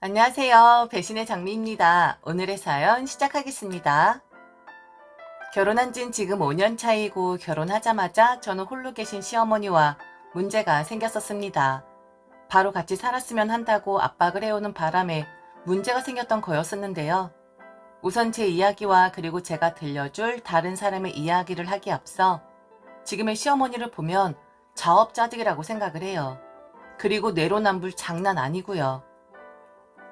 안녕하세요. 배신의 장미입니다. 오늘의 사연 시작하겠습니다. 결혼한 진 지금 5년 차이고 결혼하자마자 저는 홀로 계신 시어머니와 문제가 생겼었습니다. 바로 같이 살았으면 한다고 압박을 해오는 바람에 문제가 생겼던 거였었는데요. 우선 제 이야기와 그리고 제가 들려줄 다른 사람의 이야기를 하기 앞서 지금의 시어머니를 보면 자업자득이라고 생각을 해요. 그리고 내로남불 장난 아니고요.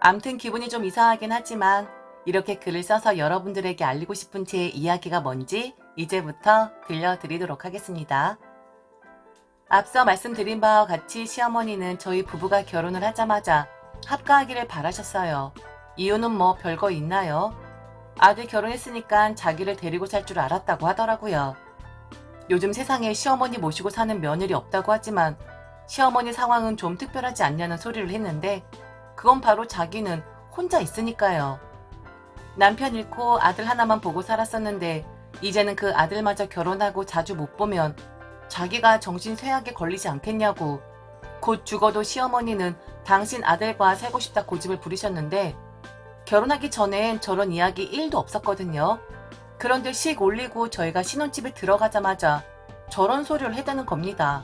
암튼 기분이 좀 이상하긴 하지만 이렇게 글을 써서 여러분들에게 알리고 싶은 제 이야기가 뭔지 이제부터 들려드리도록 하겠습니다. 앞서 말씀드린 바와 같이 시어머니는 저희 부부가 결혼을 하자마자 합가하기를 바라셨어요. 이유는 뭐 별거 있나요? 아들 결혼했으니까 자기를 데리고 살 줄 알았다고 하더라고요. 요즘 세상에 시어머니 모시고 사는 며느리 없다고 하지만 시어머니 상황은 좀 특별하지 않냐는 소리를 했는데 그건 바로 자기는 혼자 있으니까요. 남편 잃고 아들 하나만 보고 살았었는데 이제는 그 아들마저 결혼하고 자주 못 보면 자기가 정신 쇠약에 걸리지 않겠냐고 곧 죽어도 시어머니는 당신 아들과 살고 싶다 고집을 부리셨는데 결혼하기 전엔 저런 이야기 1도 없었거든요. 그런데 식 올리고 저희가 신혼집에 들어가자마자 저런 소리를 해대는 겁니다.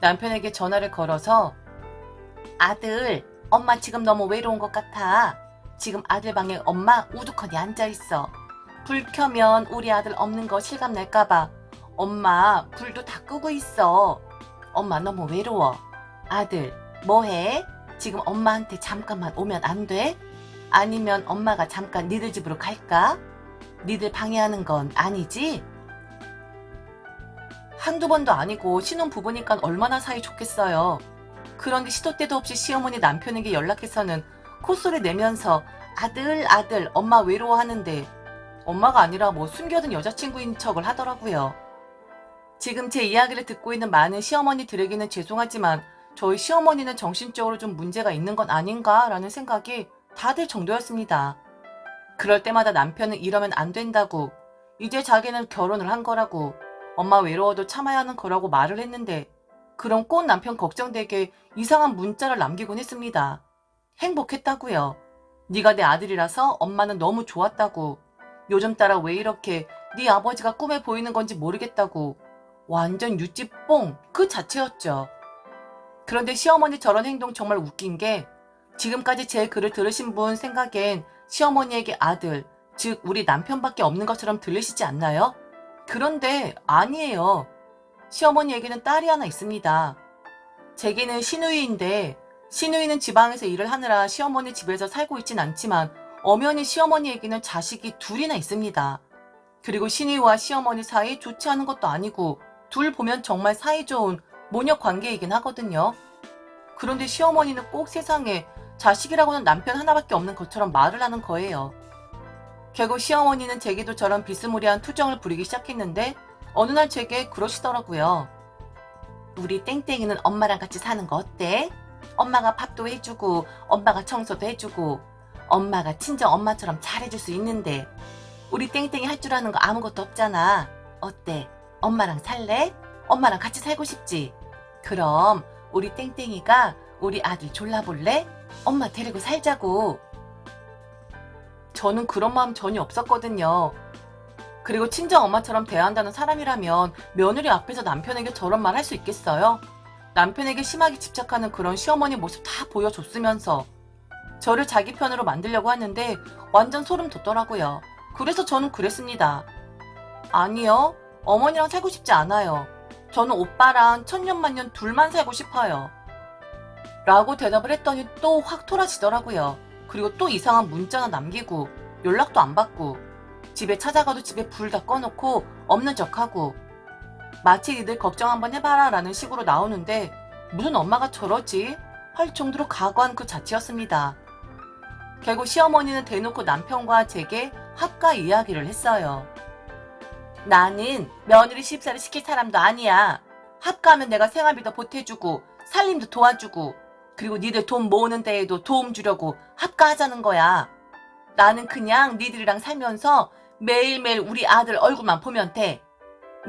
남편에게 전화를 걸어서 아들, 엄마 지금 너무 외로운 것 같아. 지금 아들 방에 엄마 우두커니 앉아있어. 불 켜면 우리 아들 없는 거 실감 날까봐. 엄마, 불도 다 끄고 있어. 엄마 너무 외로워. 아들, 뭐해? 지금 엄마한테 잠깐만 오면 안 돼? 아니면 엄마가 잠깐 니들 집으로 갈까? 니들 방해하는 건 아니지? 한두 번도 아니고 신혼 부부니까 얼마나 사이 좋겠어요. 그런데 시도 때도 없이 시어머니 남편에게 연락해서는 콧소리 내면서 아들 아들 엄마 외로워하는데 엄마가 아니라 뭐 숨겨둔 여자친구인 척을 하더라고요. 지금 제 이야기를 듣고 있는 많은 시어머니들에게는 죄송하지만 저희 시어머니는 정신적으로 좀 문제가 있는 건 아닌가라는 생각이 다들 정도였습니다. 그럴 때마다 남편은 이러면 안 된다고 이제 자기는 결혼을 한 거라고 엄마 외로워도 참아야 하는 거라고 말을 했는데 그런 꼰 남편 걱정되게 이상한 문자를 남기곤 했습니다. 행복했다고요. 네가 내 아들이라서 엄마는 너무 좋았다고. 요즘 따라 왜 이렇게 네 아버지가 꿈에 보이는 건지 모르겠다고. 완전 유찌뽕 그 자체였죠. 그런데 시어머니 저런 행동 정말 웃긴 게 지금까지 제 글을 들으신 분 생각엔 시어머니에게 아들, 즉 우리 남편밖에 없는 것처럼 들리시지 않나요? 그런데 아니에요. 시어머니에게는 딸이 하나 있습니다. 제게는 시누이인데 시누이는 지방에서 일을 하느라 시어머니 집에서 살고 있진 않지만 엄연히 시어머니에게는 자식이 둘이나 있습니다. 그리고 시누이와 시어머니 사이 좋지 않은 것도 아니고 둘 보면 정말 사이 좋은 모녀 관계이긴 하거든요. 그런데 시어머니는 꼭 세상에 자식이라고는 남편 하나밖에 없는 것처럼 말을 하는 거예요. 결국 시어머니는 제게도 저런 비스무리한 투정을 부리기 시작했는데 어느 날 제게 그러시더라고요. 우리 땡땡이는 엄마랑 같이 사는 거 어때? 엄마가 밥도 해주고 엄마가 청소도 해주고 엄마가 친정 엄마처럼 잘해줄 수 있는데 우리 땡땡이 할 줄 아는 거 아무것도 없잖아. 어때? 엄마랑 살래? 엄마랑 같이 살고 싶지? 그럼 우리 땡땡이가 우리 아들 졸라볼래? 엄마 데리고 살자고. 저는 그런 마음 전혀 없었거든요. 그리고 친정 엄마처럼 대한다는 사람이라면 며느리 앞에서 남편에게 저런 말 할 수 있겠어요? 남편에게 심하게 집착하는 그런 시어머니 모습 다 보여줬으면서 저를 자기 편으로 만들려고 하는데 완전 소름 돋더라고요. 그래서 저는 그랬습니다. 아니요. 어머니랑 살고 싶지 않아요. 저는 오빠랑 천년만년 둘만 살고 싶어요. 라고 대답을 했더니 또 확 토라지더라고요. 그리고 또 이상한 문자나 남기고 연락도 안 받고 집에 찾아가도 집에 불 다 꺼놓고 없는 척하고 마치 니들 걱정 한번 해봐라 라는 식으로 나오는데 무슨 엄마가 저러지? 할 정도로 가관 그 자체였습니다. 결국 시어머니는 대놓고 남편과 제게 합가 이야기를 했어요. 나는 며느리 시집살이 시킬 사람도 아니야. 합가하면 내가 생활비도 보태주고 살림도 도와주고 그리고 니들 돈 모으는 데에도 도움 주려고 합가하자는 거야. 나는 그냥 니들이랑 살면서 매일매일 우리 아들 얼굴만 보면 돼.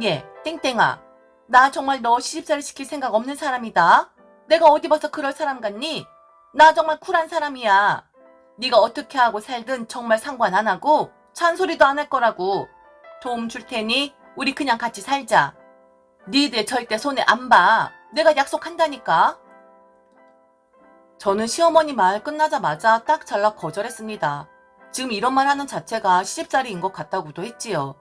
예, 땡땡아. 나 정말 너 시집살이 시킬 생각 없는 사람이다. 내가 어디 봐서 그럴 사람 같니? 나 정말 쿨한 사람이야. 네가 어떻게 하고 살든 정말 상관 안 하고 잔소리도 안 할 거라고. 도움 줄 테니 우리 그냥 같이 살자. 니들 절대 손에 안 봐. 내가 약속한다니까. 저는 시어머니 말 끝나자마자 딱 잘라 거절했습니다. 지금 이런 말 하는 자체가 시집살이인 것 같다고도 했지요.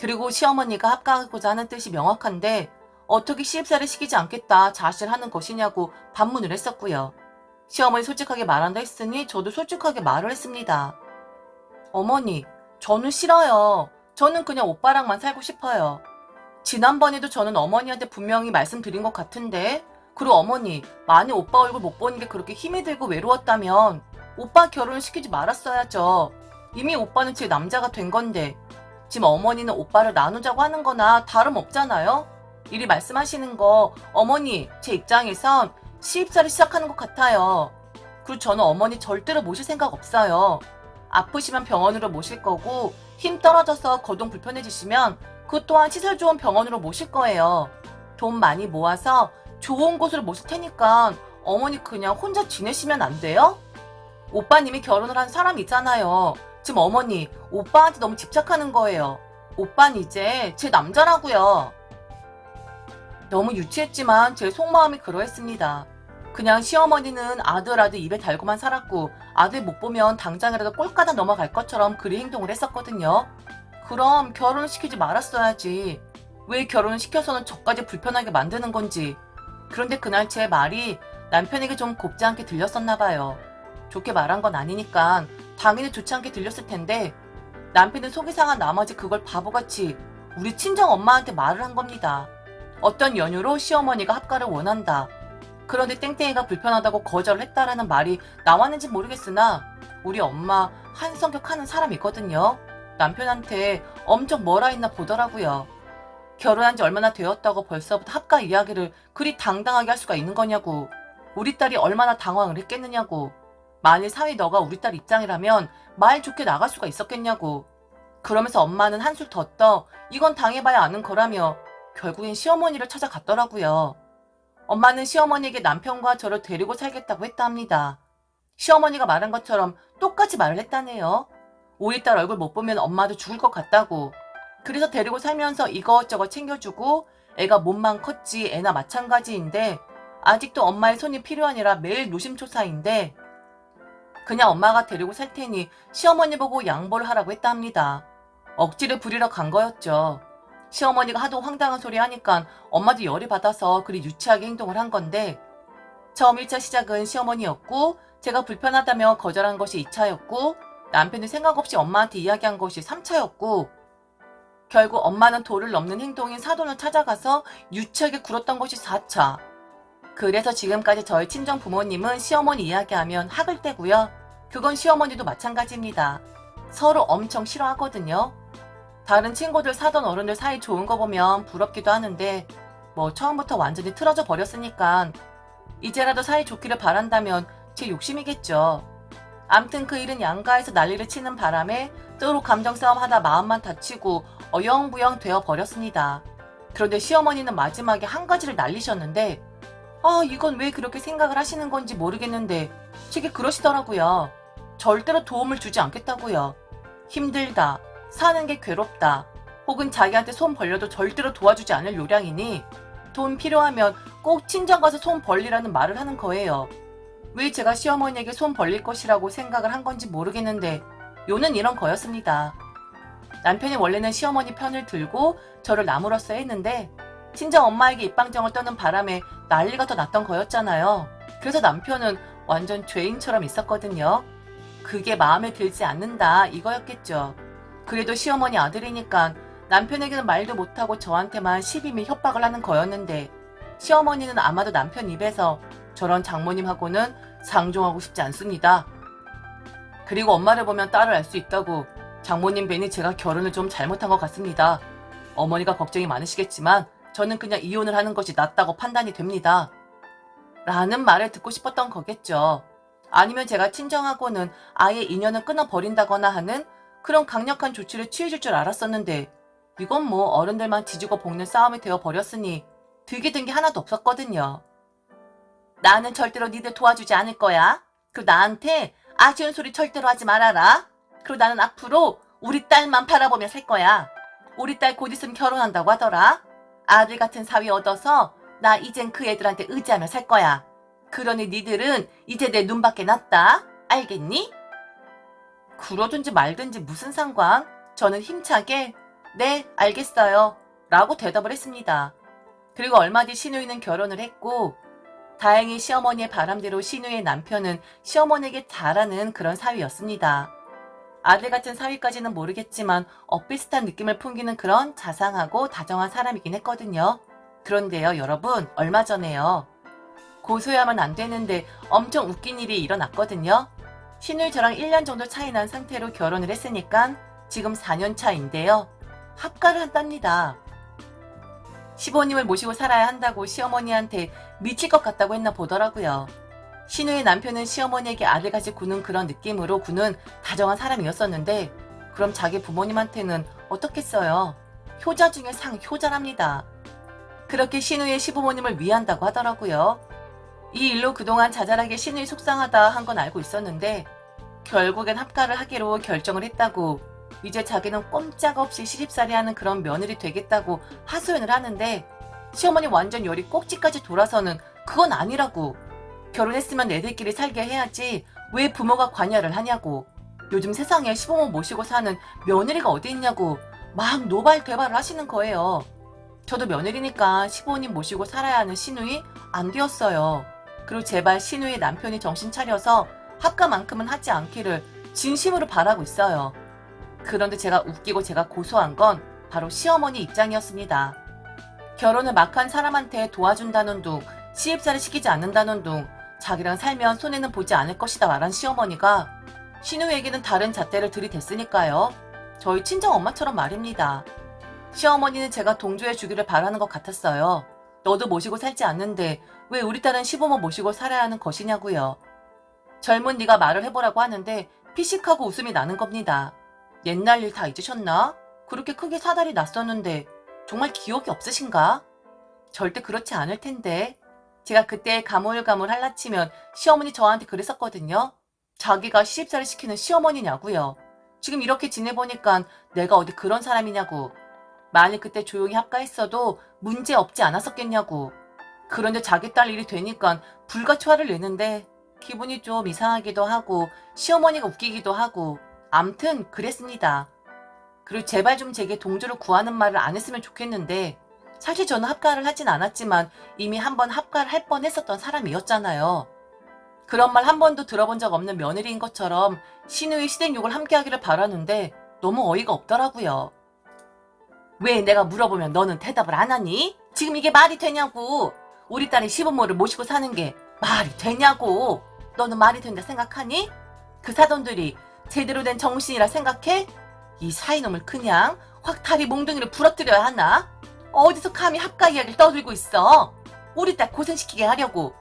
그리고 시어머니가 합가하고자 하는 뜻이 명확한데 어떻게 시집살이 시키지 않겠다 자실하는 것이냐고 반문을 했었고요. 시어머니 솔직하게 말한다 했으니 저도 솔직하게 말을 했습니다. 어머니, 저는 싫어요. 저는 그냥 오빠랑만 살고 싶어요. 지난번에도 저는 어머니한테 분명히 말씀드린 것 같은데, 그리고 어머니, 많이 오빠 얼굴 못 보는 게 그렇게 힘이 들고 외로웠다면, 오빠 결혼을 시키지 말았어야죠. 이미 오빠는 제 남자가 된 건데, 지금 어머니는 오빠를 나누자고 하는 거나 다름없잖아요? 이리 말씀하시는 거, 어머니, 제 입장에선 시집살이 시작하는 것 같아요. 그리고 저는 어머니 절대로 모실 생각 없어요. 아프시면 병원으로 모실 거고, 힘 떨어져서 거동 불편해지시면 그 또한 시설 좋은 병원으로 모실 거예요. 돈 많이 모아서 좋은 곳으로 모실 테니까 어머니 그냥 혼자 지내시면 안 돼요? 오빠님이 결혼을 한 사람이잖아요. 지금 어머니, 오빠한테 너무 집착하는 거예요. 오빠는 이제 제 남자라고요. 너무 유치했지만 제 속마음이 그러했습니다. 그냥 시어머니는 아들 아들 입에 달고만 살았고 아들 못 보면 당장이라도 꼴까다 넘어갈 것처럼 그리 행동을 했었거든요. 그럼 결혼을 시키지 말았어야지. 왜 결혼을 시켜서는 저까지 불편하게 만드는 건지. 그런데 그날 제 말이 남편에게 좀 곱지 않게 들렸었나 봐요. 좋게 말한 건 아니니까 당연히 좋지 않게 들렸을 텐데 남편은 속이 상한 나머지 그걸 바보같이 우리 친정 엄마한테 말을 한 겁니다. 어떤 연유로 시어머니가 합가를 원한다. 그런데 땡땡이가 불편하다고 거절을 했다라는 말이 나왔는지 모르겠으나 우리 엄마 한성격 하는 사람이거든요. 남편한테 엄청 뭐라 했나 보더라고요. 결혼한 지 얼마나 되었다고 벌써부터 합가 이야기를 그리 당당하게 할 수가 있는 거냐고. 우리 딸이 얼마나 당황을 했겠느냐고. 만일 사위 너가 우리 딸 입장이라면 말 좋게 나갈 수가 있었겠냐고. 그러면서 엄마는 한술 더 떠 이건 당해봐야 아는 거라며 결국엔 시어머니를 찾아갔더라고요. 엄마는 시어머니에게 남편과 저를 데리고 살겠다고 했다 합니다. 시어머니가 말한 것처럼 똑같이 말을 했다네요. 우리 딸 얼굴 못 보면 엄마도 죽을 것 같다고. 그래서 데리고 살면서 이것저것 챙겨주고 애가 몸만 컸지 애나 마찬가지인데 아직도 엄마의 손이 필요하니라 매일 노심초사인데 그냥 엄마가 데리고 살 테니 시어머니 보고 양보를 하라고 했다 합니다. 억지를 부리러 간 거였죠. 시어머니가 하도 황당한 소리 하니까 엄마도 열이 받아서 그리 유치하게 행동을 한 건데 처음 1차 시작은 시어머니였고 제가 불편하다며 거절한 것이 2차였고 남편이 생각 없이 엄마한테 이야기한 것이 3차였고 결국 엄마는 도를 넘는 행동인 사돈을 찾아가서 유치하게 굴었던 것이 4차. 그래서 지금까지 저희 친정 부모님은 시어머니 이야기하면 학을 떼고요. 그건 시어머니도 마찬가지입니다. 서로 엄청 싫어하거든요. 다른 친구들 사돈 어른들 사이 좋은 거 보면 부럽기도 하는데 뭐 처음부터 완전히 틀어져 버렸으니까 이제라도 사이 좋기를 바란다면 제 욕심이겠죠. 암튼 그 일은 양가에서 난리를 치는 바람에 서로 감정 싸움 하다 마음만 다치고 어영부영 되어 버렸습니다. 그런데 시어머니는 마지막에 한 가지를 날리셨는데 아 이건 왜 그렇게 생각을 하시는 건지 모르겠는데 되게 그러시더라고요. 절대로 도움을 주지 않겠다고요. 힘들다. 사는 게 괴롭다. 혹은 자기한테 손 벌려도 절대로 도와주지 않을 요량이니 돈 필요하면 꼭 친정 가서 손 벌리라는 말을 하는 거예요. 왜 제가 시어머니에게 손 벌릴 것이라고 생각을 한 건지 모르겠는데 요는 이런 거였습니다. 남편이 원래는 시어머니 편을 들고 저를 나무로써 했는데 친정 엄마에게 입방정을 떠는 바람에 난리가 더 났던 거였잖아요. 그래서 남편은 완전 죄인처럼 있었거든요. 그게 마음에 들지 않는다 이거였겠죠. 그래도 시어머니 아들이니까 남편에게는 말도 못하고 저한테만 시비미 협박을 하는 거였는데 시어머니는 아마도 남편 입에서 저런 장모님하고는 상종하고 싶지 않습니다. 그리고 엄마를 보면 딸을 알 수 있다고 장모님 뵈니 제가 결혼을 좀 잘못한 것 같습니다. 어머니가 걱정이 많으시겠지만 저는 그냥 이혼을 하는 것이 낫다고 판단이 됩니다. 라는 말을 듣고 싶었던 거겠죠. 아니면 제가 친정하고는 아예 인연을 끊어버린다거나 하는 그런 강력한 조치를 취해줄 줄 알았었는데 이건 뭐 어른들만 지지고 볶는 싸움이 되어 버렸으니 득이 된게 하나도 없었거든요. 나는 절대로 니들 도와주지 않을 거야. 그 나한테 아쉬운 소리 절대로 하지 말아라. 그리고 나는 앞으로 우리 딸만 바라보며 살 거야. 우리 딸 곧 있으면 결혼한다고 하더라. 아들 같은 사위 얻어서 나 이젠 그 애들한테 의지하며 살 거야. 그러니 니들은 이제 내 눈밖에 났다. 알겠니? 그러든지 말든지 무슨 상관? 저는 힘차게 네, 알겠어요. 라고 대답을 했습니다. 그리고 얼마 뒤 신우이는 결혼을 했고 다행히 시어머니의 바람대로 신우의 남편은 시어머니에게 잘하는 그런 사위였습니다. 아들 같은 사위까지는 모르겠지만 엇비슷한 느낌을 풍기는 그런 자상하고 다정한 사람이긴 했거든요. 그런데요, 여러분, 얼마 전에요. 고소하면 안 되는데 엄청 웃긴 일이 일어났거든요. 신우이 저랑 1년 정도 차이 난 상태로 결혼을 했으니까 지금 4년 차인데요. 합가를 한답니다. 시부모님을 모시고 살아야 한다고 시어머니한테 미칠 것 같다고 했나 보더라고요. 신우의 남편은 시어머니에게 아들같이 구는 그런 느낌으로 구는 다정한 사람이었었는데 그럼 자기 부모님한테는 어떻겠어요? 효자 중에 상효자랍니다. 그렇게 신우의 시부모님을 위한다고 하더라고요. 이 일로 그동안 자잘하게 신우이 속상하다 한 건 알고 있었는데 결국엔 합가를 하기로 결정을 했다고 이제 자기는 꼼짝없이 시집살이 하는 그런 며느리 되겠다고 하소연을 하는데 시어머니 완전 열이 꼭지까지 돌아서는 그건 아니라고 결혼했으면 애들끼리 살게 해야지 왜 부모가 관여를 하냐고. 요즘 세상에 시부모 모시고 사는 며느리가 어디 있냐고 막 노발대발을 하시는 거예요. 저도 며느리니까 시부모님 모시고 살아야 하는 시누이 안 되었어요. 그리고 제발 시누이 남편이 정신 차려서 합가만큼은 하지 않기를 진심으로 바라고 있어요. 그런데 제가 웃기고 제가 고소한 건 바로 시어머니 입장이었습니다. 결혼을 막 한 사람한테 도와준다는 둥, 시집살이 시키지 않는다는 둥, 자기랑 살면 손해는 보지 않을 것이다 말한 시어머니가 신우에게는 다른 잣대를 들이댔으니까요. 저희 친정 엄마처럼 말입니다. 시어머니는 제가 동조해 주기를 바라는 것 같았어요. 너도 모시고 살지 않는데 왜 우리 딸은 시부모 모시고 살아야 하는 것이냐고요. 젊은 네가 말을 해보라고 하는데 피식하고 웃음이 나는 겁니다. 옛날 일 다 잊으셨나? 그렇게 크게 사달이 났었는데 정말 기억이 없으신가? 절대 그렇지 않을 텐데. 제가 그때 가물가물 할라치면 시어머니 저한테 그랬었거든요. 자기가 시집살이 시키는 시어머니냐고요. 지금 이렇게 지내보니까 내가 어디 그런 사람이냐고. 만일 그때 조용히 합가했어도 문제 없지 않았었겠냐고. 그런데 자기 딸 일이 되니까 불가초화를 내는데 기분이 좀 이상하기도 하고 시어머니가 웃기기도 하고 암튼 그랬습니다. 그리고 제발 좀 제게 동조를 구하는 말을 안 했으면 좋겠는데 사실 저는 합가를 하진 않았지만 이미 한 번 합가를 할 뻔했었던 사람이었잖아요. 그런 말 한 번도 들어본 적 없는 며느리인 것처럼 신우의 시댁욕을 함께하기를 바라는데 너무 어이가 없더라고요. 왜 내가 물어보면 너는 대답을 안 하니? 지금 이게 말이 되냐고. 우리 딸이 시부모를 모시고 사는 게 말이 되냐고. 너는 말이 된다 생각하니? 그 사돈들이 제대로 된 정신이라 생각해? 이 사이놈을 그냥 확 다리 몽둥이를 부러뜨려야 하나? 어디서 감히 합가 이야기를 떠들고 있어? 우리 딸 고생시키게 하려고.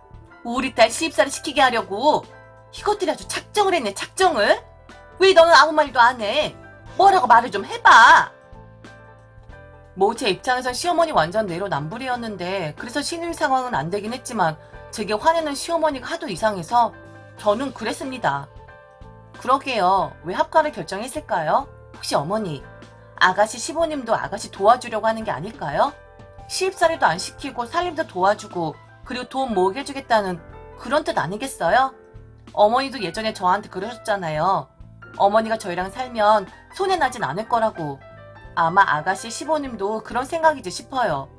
우리 딸 시집살이 시키게 하려고. 이것들이 아주 작정을 했네, 작정을. 왜 너는 아무 말도 안 해? 뭐라고 말을 좀 해봐. 뭐 제 입장에선 시어머니 완전 내로남불이었는데 그래서 신우이 상황은 안 되긴 했지만 제게 화내는 시어머니가 하도 이상해서 저는 그랬습니다. 그러게요. 왜 합가를 결정했을까요? 혹시 어머니, 아가씨 시부님도 아가씨 도와주려고 하는 게 아닐까요? 시집살이도 안 시키고 살림도 도와주고 그리고 돈 모으게 해주겠다는 그런 뜻 아니겠어요? 어머니도 예전에 저한테 그러셨잖아요. 어머니가 저희랑 살면 손해 나진 않을 거라고. 아마 아가씨 시부님도 그런 생각이지 싶어요.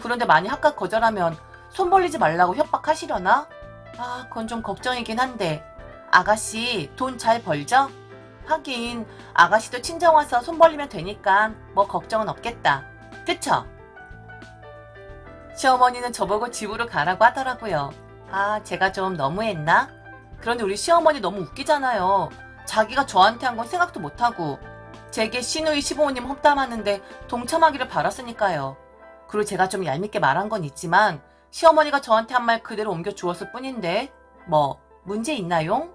그런데 만약 합가 거절하면 손 벌리지 말라고 협박하시려나? 아, 그건 좀 걱정이긴 한데. 아가씨 돈 잘 벌죠? 하긴 아가씨도 친정 와서 손 벌리면 되니까 뭐 걱정은 없겠다. 그쵸? 시어머니는 저보고 집으로 가라고 하더라고요. 아, 제가 좀 너무했나? 그런데 우리 시어머니 너무 웃기잖아요. 자기가 저한테 한 건 생각도 못하고 제게 시누이 시부모님 험담하는데 동참하기를 바랐으니까요. 그리고 제가 좀 얄밉게 말한 건 있지만 시어머니가 저한테 한 말 그대로 옮겨 주었을 뿐인데 뭐 문제 있나요?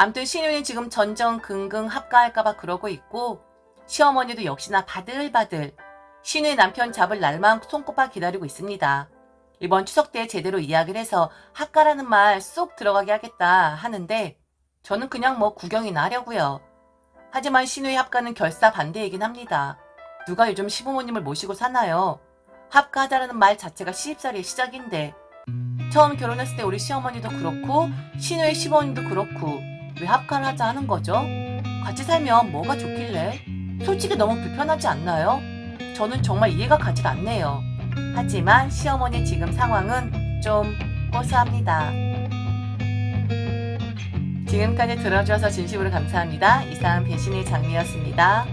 암튼 신우는 지금 전전긍긍 합가할까봐 그러고 있고 시어머니도 역시나 바들바들 신우의 남편 잡을 날만 손꼽아 기다리고 있습니다. 이번 추석 때 제대로 이야기를 해서 합가라는 말 쏙 들어가게 하겠다 하는데 저는 그냥 뭐 구경이나 하려고요. 하지만 신우의 합가는 결사 반대이긴 합니다. 누가 요즘 시부모님을 모시고 사나요? 합가하자라는 말 자체가 시집살이의 시작인데 처음 결혼했을 때 우리 시어머니도 그렇고 신우의 시부모님도 그렇고 왜 합가를 하자 하는 거죠? 같이 살면 뭐가 좋길래? 솔직히 너무 불편하지 않나요? 저는 정말 이해가 가질 않네요. 하지만 시어머니 지금 상황은 좀 고소합니다. 지금까지 들어주셔서 진심으로 감사합니다. 이상 배신의 장미였습니다.